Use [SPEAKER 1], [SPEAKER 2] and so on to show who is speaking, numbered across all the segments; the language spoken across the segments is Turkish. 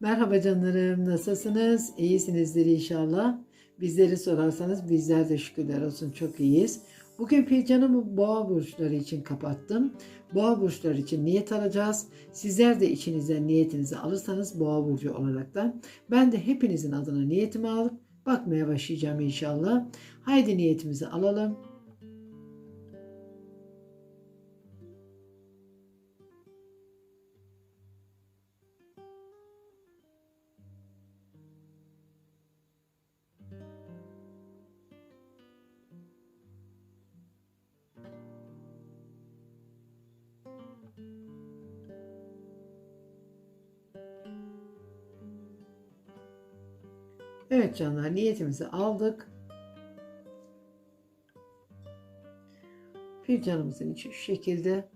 [SPEAKER 1] Merhaba canlarım, nasılsınız? İyisinizdir inşallah. Bizleri sorarsanız bizler de şükürler olsun çok iyiyiz. Bugün Pircan'ımı boğa burçları için kapattım. Boğa burçları için niyet alacağız. Sizler de içinizden niyetinizi alırsanız boğa burcu olaraktan ben de hepinizin adına niyetimi alıp bakmaya başlayacağım inşallah. Haydi niyetimizi alalım. Evet canlar niyetimizi aldık. Fincanımızın içi şu şekilde.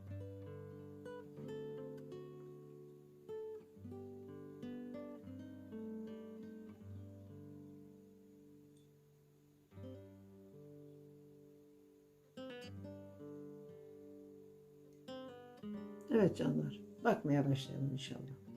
[SPEAKER 1] Evet canlar. Bakmaya başlayalım inşallah.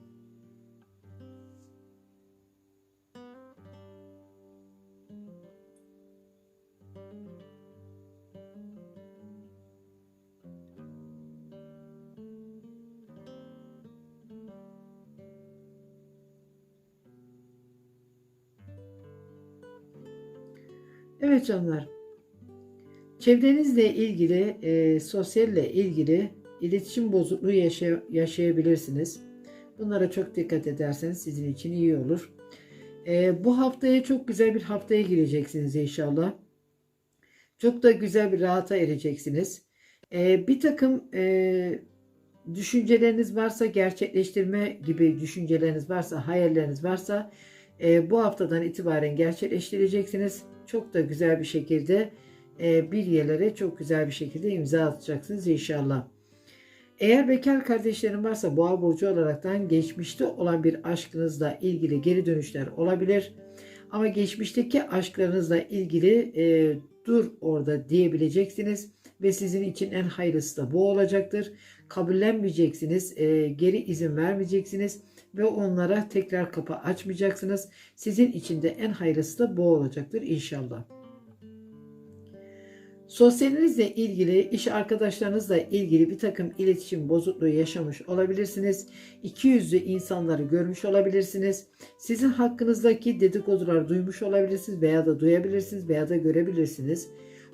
[SPEAKER 1] Evet canlar. Çevrenizle ilgili, e, sosyalle ilgili iletişim bozukluğu yaşay- yaşayabilirsiniz. Bunlara çok dikkat ederseniz sizin için iyi olur. E, bu haftaya çok güzel bir haftaya gireceksiniz inşallah. Çok da güzel bir rahata ereceksiniz. E, bir takım e, düşünceleriniz varsa gerçekleştirme gibi düşünceleriniz varsa, hayalleriniz varsa e, bu haftadan itibaren gerçekleştireceksiniz. Çok da güzel bir şekilde e, bir yerlere çok güzel bir şekilde imza atacaksınız inşallah. Eğer bekar kardeşlerim varsa boğa burcu olaraktan geçmişte olan bir aşkınızla ilgili geri dönüşler olabilir. Ama geçmişteki aşklarınızla ilgili e, dur orada diyebileceksiniz ve sizin için en hayırlısı da bu olacaktır. Kabullenmeyeceksiniz, e, geri izin vermeyeceksiniz ve onlara tekrar kapı açmayacaksınız. Sizin için de en hayırlısı da bu olacaktır inşallah. Sosyalinizle ilgili, iş arkadaşlarınızla ilgili bir takım iletişim bozukluğu yaşamış olabilirsiniz. İki yüzlü insanları görmüş olabilirsiniz. Sizin hakkınızdaki dedikodular duymuş olabilirsiniz veya da duyabilirsiniz veya da görebilirsiniz.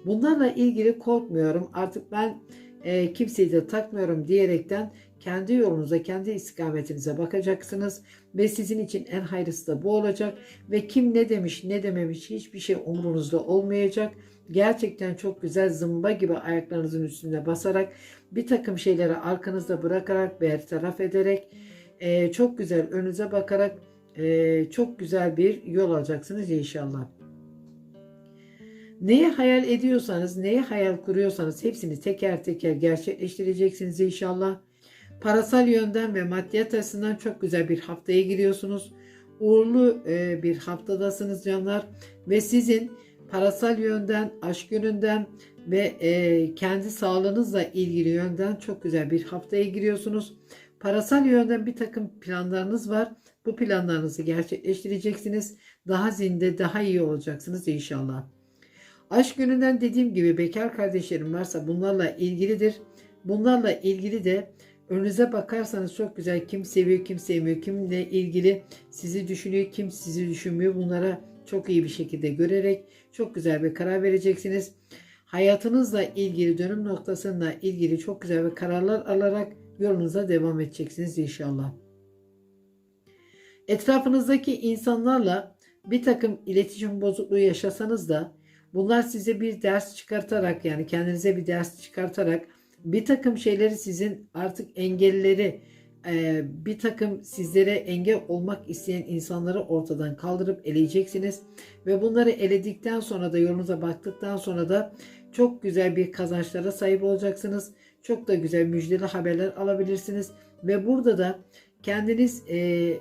[SPEAKER 1] Bunlarla ilgili korkmuyorum. Artık ben e, kimseyi de takmıyorum diyerekten kendi yolunuza, kendi istikametinize bakacaksınız ve sizin için en hayırlısı da bu olacak ve kim ne demiş, ne dememiş hiçbir şey umurunuzda olmayacak. Gerçekten çok güzel zımba gibi ayaklarınızın üstünde basarak bir takım şeyleri arkanızda bırakarak bertaraf ederek e, çok güzel önünüze bakarak e, çok güzel bir yol alacaksınız inşallah. Neyi hayal ediyorsanız, neyi hayal kuruyorsanız hepsini teker teker gerçekleştireceksiniz inşallah. Parasal yönden ve maddiyat açısından çok güzel bir haftaya giriyorsunuz. Uğurlu e, bir haftadasınız canlar ve sizin parasal yönden, aşk yönünden ve e, kendi sağlığınızla ilgili yönden çok güzel bir haftaya giriyorsunuz. Parasal yönden bir takım planlarınız var. Bu planlarınızı gerçekleştireceksiniz. Daha zinde, daha iyi olacaksınız inşallah. Aşk yönünden dediğim gibi bekar kardeşlerim varsa bunlarla ilgilidir. Bunlarla ilgili de önünüze bakarsanız çok güzel kim seviyor, kim sevmiyor, kimle ilgili sizi düşünüyor, kim sizi düşünmüyor. Bunlara çok iyi bir şekilde görerek çok güzel bir karar vereceksiniz. Hayatınızla ilgili dönüm noktasıyla ilgili çok güzel bir kararlar alarak yolunuza devam edeceksiniz inşallah. Etrafınızdaki insanlarla bir takım iletişim bozukluğu yaşasanız da bunlar size bir ders çıkartarak yani kendinize bir ders çıkartarak bir takım şeyleri sizin artık engelleri e, bir takım sizlere engel olmak isteyen insanları ortadan kaldırıp eleyeceksiniz. Ve bunları eledikten sonra da yolunuza baktıktan sonra da çok güzel bir kazançlara sahip olacaksınız. Çok da güzel müjdeli haberler alabilirsiniz. Ve burada da kendiniz e,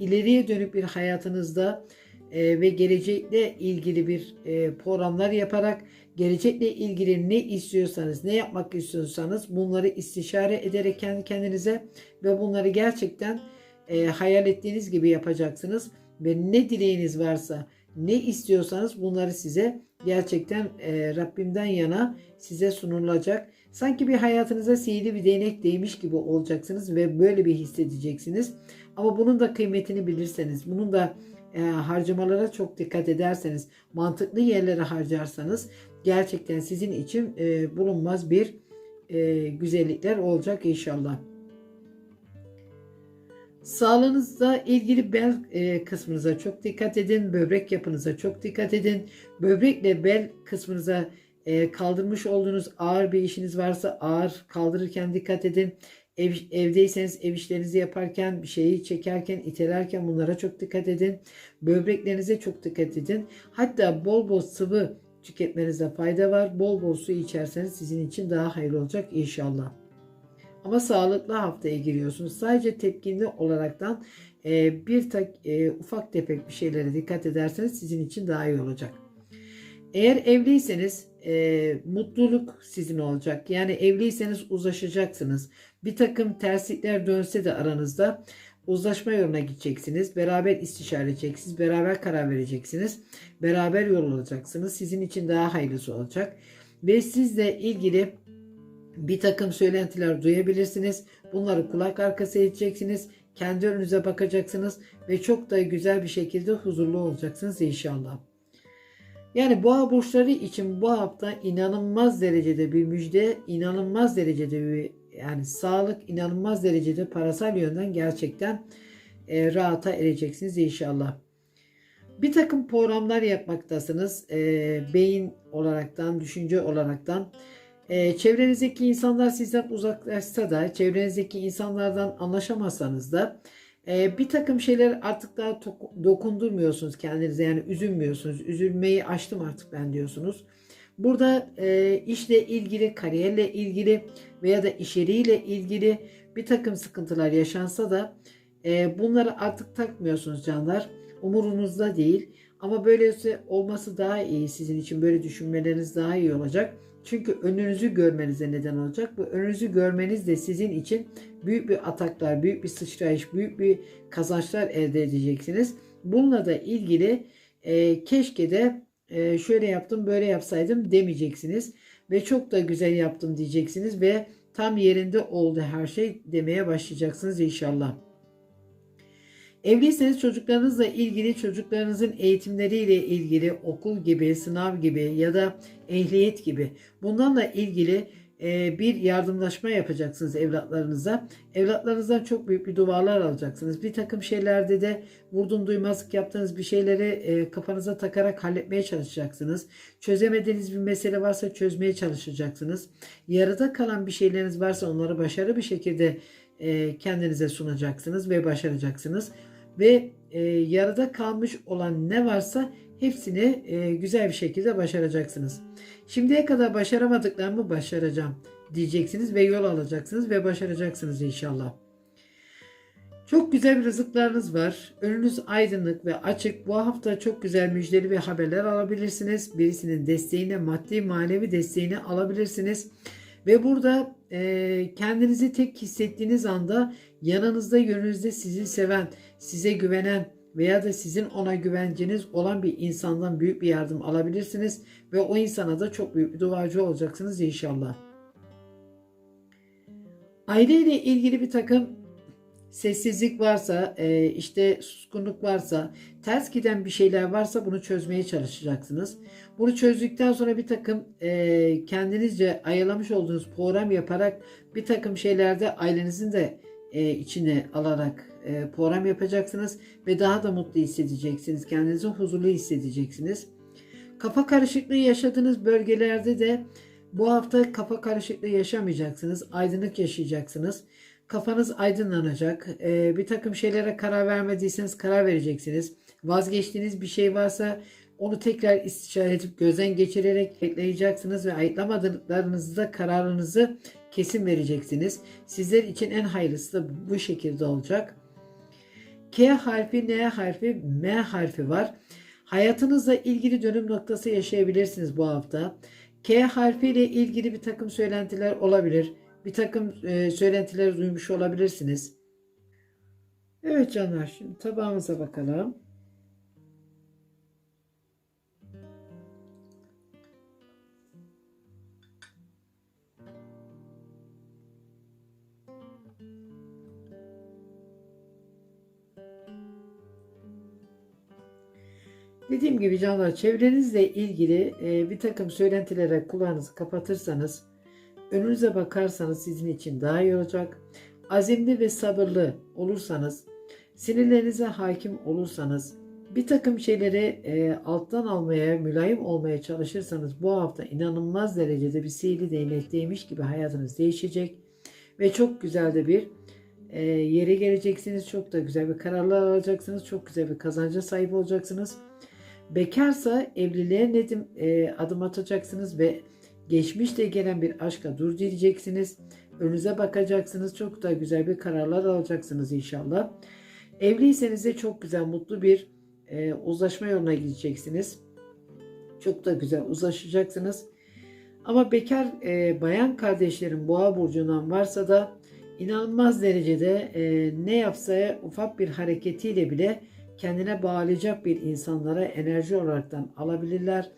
[SPEAKER 1] ileriye dönük bir hayatınızda e, ve gelecekle ilgili bir e, programlar yaparak gelecekle ilgili ne istiyorsanız, ne yapmak istiyorsanız bunları istişare ederek kendi kendinize ve bunları gerçekten e, hayal ettiğiniz gibi yapacaksınız ve ne dileğiniz varsa, ne istiyorsanız bunları size gerçekten e, Rabbimden yana size sunulacak. Sanki bir hayatınıza sihirli bir değnek değmiş gibi olacaksınız ve böyle bir hissedeceksiniz. Ama bunun da kıymetini bilirseniz, bunun da e, harcamalara çok dikkat ederseniz, mantıklı yerlere harcarsanız gerçekten sizin için e, bulunmaz bir e, güzellikler olacak inşallah. Sağlığınızla ilgili bel e, kısmınıza çok dikkat edin. Böbrek yapınıza çok dikkat edin. Böbrekle bel kısmınıza e, kaldırmış olduğunuz ağır bir işiniz varsa ağır kaldırırken dikkat edin. Ev, evdeyseniz ev işlerinizi yaparken, bir şeyi çekerken, itelerken bunlara çok dikkat edin. Böbreklerinize çok dikkat edin. Hatta bol bol sıvı tüketmenizde fayda var. Bol bol su içerseniz sizin için daha hayırlı olacak inşallah. Ama sağlıklı haftaya giriyorsunuz. Sadece tepkinli olaraktan e, bir tak, e, ufak tefek bir şeylere dikkat ederseniz sizin için daha iyi olacak. Eğer evliyseniz e, mutluluk sizin olacak. Yani evliyseniz uzlaşacaksınız. Bir takım terslikler dönse de aranızda uzlaşma yoluna gideceksiniz. Beraber istişare edeceksiniz. Beraber karar vereceksiniz. Beraber yol alacaksınız. Sizin için daha hayırlısı olacak. Ve sizle ilgili bir takım söylentiler duyabilirsiniz. Bunları kulak arkası edeceksiniz. Kendi önünüze bakacaksınız ve çok da güzel bir şekilde huzurlu olacaksınız inşallah. Yani boğa burçları için bu hafta inanılmaz derecede bir müjde, inanılmaz derecede bir yani sağlık, inanılmaz derecede parasal yönden gerçekten e, rahata ereceksiniz inşallah. Bir takım programlar yapmaktasınız. E, beyin olaraktan, düşünce olaraktan. E, çevrenizdeki insanlar sizden uzaklaşsa da, çevrenizdeki insanlardan anlaşamazsanız da e, bir takım şeyler artık daha dokundurmuyorsunuz kendinize. Yani üzülmüyorsunuz. Üzülmeyi açtım artık ben diyorsunuz. Burada e, işle ilgili, kariyerle ilgili veya da iş yeriyle ilgili bir takım sıkıntılar yaşansa da e, bunları artık takmıyorsunuz canlar. Umurunuzda değil. Ama böylesi olması daha iyi sizin için. Böyle düşünmeleriniz daha iyi olacak. Çünkü önünüzü görmenize neden olacak. Bu önünüzü görmeniz de sizin için büyük bir ataklar, büyük bir sıçrayış, büyük bir kazançlar elde edeceksiniz. Bununla da ilgili e, keşke de e, şöyle yaptım, böyle yapsaydım demeyeceksiniz. Ve çok da güzel yaptım diyeceksiniz ve tam yerinde oldu her şey demeye başlayacaksınız inşallah. Evliyseniz çocuklarınızla ilgili çocuklarınızın eğitimleriyle ilgili okul gibi, sınav gibi ya da ehliyet gibi bunlarla ilgili bir yardımlaşma yapacaksınız evlatlarınıza. Evlatlarınızdan çok büyük bir duvarlar alacaksınız. Bir takım şeylerde de vurdum duymazlık yaptığınız bir şeyleri e, kafanıza takarak halletmeye çalışacaksınız. Çözemediğiniz bir mesele varsa çözmeye çalışacaksınız. Yarıda kalan bir şeyleriniz varsa onları başarılı bir şekilde e, kendinize sunacaksınız ve başaracaksınız. Ve yarıda kalmış olan ne varsa hepsini güzel bir şekilde başaracaksınız. Şimdiye kadar başaramadıklarımı başaracağım diyeceksiniz ve yol alacaksınız ve başaracaksınız inşallah. Çok güzel bir rızıklarınız var. Önünüz aydınlık ve açık. Bu hafta çok güzel müjdeli bir haberler alabilirsiniz. Birisinin desteğini, maddi manevi desteğini alabilirsiniz. Ve burada e, kendinizi tek hissettiğiniz anda yanınızda, yönünüzde sizi seven, size güvenen, veya da sizin ona güvenceniz olan bir insandan büyük bir yardım alabilirsiniz ve o insana da çok büyük bir duacı olacaksınız inşallah. Aile ile ilgili bir takım sessizlik varsa, e, işte suskunluk varsa, ters giden bir şeyler varsa bunu çözmeye çalışacaksınız. Bunu çözdükten sonra bir takım e, kendinizce ayarlamış olduğunuz program yaparak bir takım şeylerde ailenizin de e, içine alarak e, program yapacaksınız ve daha da mutlu hissedeceksiniz. Kendinizi huzurlu hissedeceksiniz. Kafa karışıklığı yaşadığınız bölgelerde de bu hafta kafa karışıklığı yaşamayacaksınız. Aydınlık yaşayacaksınız. Kafanız aydınlanacak. E, bir takım şeylere karar vermediyseniz karar vereceksiniz. Vazgeçtiğiniz bir şey varsa onu tekrar istişare edip gözden geçirerek bekleyeceksiniz ve ayıklamadığınızda kararınızı kesin vereceksiniz. Sizler için en hayırlısı da bu şekilde olacak. K harfi, N harfi, M harfi var. Hayatınızla ilgili dönüm noktası yaşayabilirsiniz bu hafta. K harfi ile ilgili bir takım söylentiler olabilir. Bir takım e, söylentileri duymuş olabilirsiniz. Evet canlar şimdi tabağımıza bakalım. Dediğim gibi canlar çevrenizle ilgili e, bir takım söylentilere kulağınızı kapatırsanız, önünüze bakarsanız sizin için daha iyi olacak. Azimli ve sabırlı olursanız, sinirlerinize hakim olursanız, bir takım şeyleri e, alttan almaya, mülayim olmaya çalışırsanız bu hafta inanılmaz derecede bir sihirli değnekteymiş gibi hayatınız değişecek ve çok güzel de bir e, yere geleceksiniz. Çok da güzel bir kararlar alacaksınız. Çok güzel bir kazanca sahip olacaksınız. Bekarsa evliliğe nedim e, adım atacaksınız ve geçmişte gelen bir aşka dur diyeceksiniz. Önünüze bakacaksınız. Çok da güzel bir kararlar alacaksınız inşallah. Evliyseniz de çok güzel, mutlu bir e, uzlaşma yoluna gideceksiniz. Çok da güzel uzlaşacaksınız. Ama bekar e, bayan kardeşlerim boğa burcundan varsa da inanılmaz derecede e, ne yapsa ufak bir hareketiyle bile kendine bağlayacak bir insanlara enerji olaraktan alabilirler.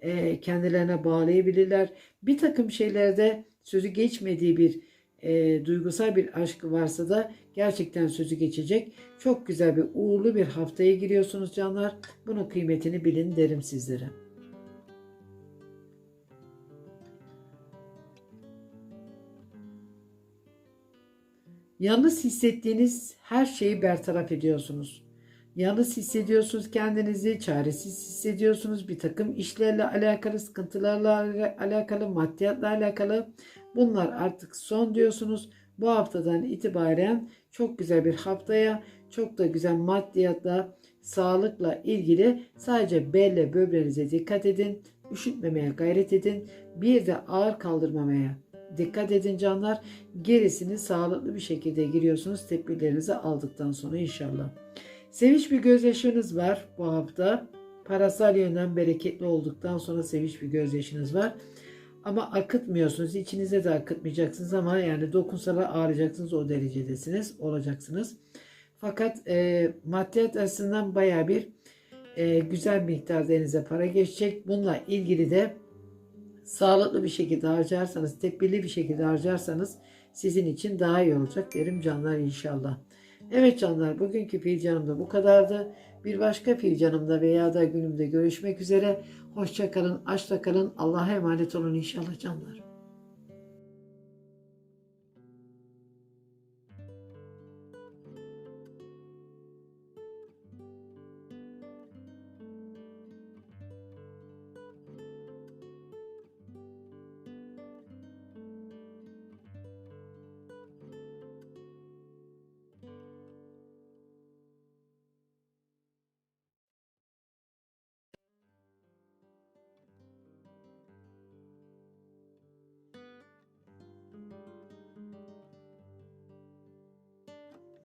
[SPEAKER 1] E, kendilerine bağlayabilirler. Bir takım şeylerde sözü geçmediği bir e, duygusal bir aşkı varsa da gerçekten sözü geçecek. Çok güzel bir uğurlu bir haftaya giriyorsunuz canlar. Bunun kıymetini bilin derim sizlere. Yalnız hissettiğiniz her şeyi bertaraf ediyorsunuz. Yalnız hissediyorsunuz kendinizi, çaresiz hissediyorsunuz. Bir takım işlerle alakalı, sıkıntılarla alakalı, maddiyatla alakalı. Bunlar artık son diyorsunuz. Bu haftadan itibaren çok güzel bir haftaya, çok da güzel maddiyatla, sağlıkla ilgili sadece belle böbreğinize dikkat edin. Üşütmemeye gayret edin. Bir de ağır kaldırmamaya dikkat edin canlar. Gerisini sağlıklı bir şekilde giriyorsunuz tedbirlerinizi aldıktan sonra inşallah. Sevinç bir gözyaşınız var bu hafta. Parasal yönden bereketli olduktan sonra sevinç bir gözyaşınız var. Ama akıtmıyorsunuz. İçinize de akıtmayacaksınız ama yani dokunsalar ağrıyacaksınız o derecedesiniz. Olacaksınız. Fakat e, maddiyat açısından baya bir e, güzel miktarda elinize para geçecek. Bununla ilgili de sağlıklı bir şekilde harcarsanız, tedbirli bir şekilde harcarsanız sizin için daha iyi olacak derim canlar inşallah. Evet canlar bugünkü filcanım bu kadardı. Bir başka filcanımda veya da günümde görüşmek üzere. Hoşça kalın, açta kalın. Allah'a emanet olun inşallah canlar.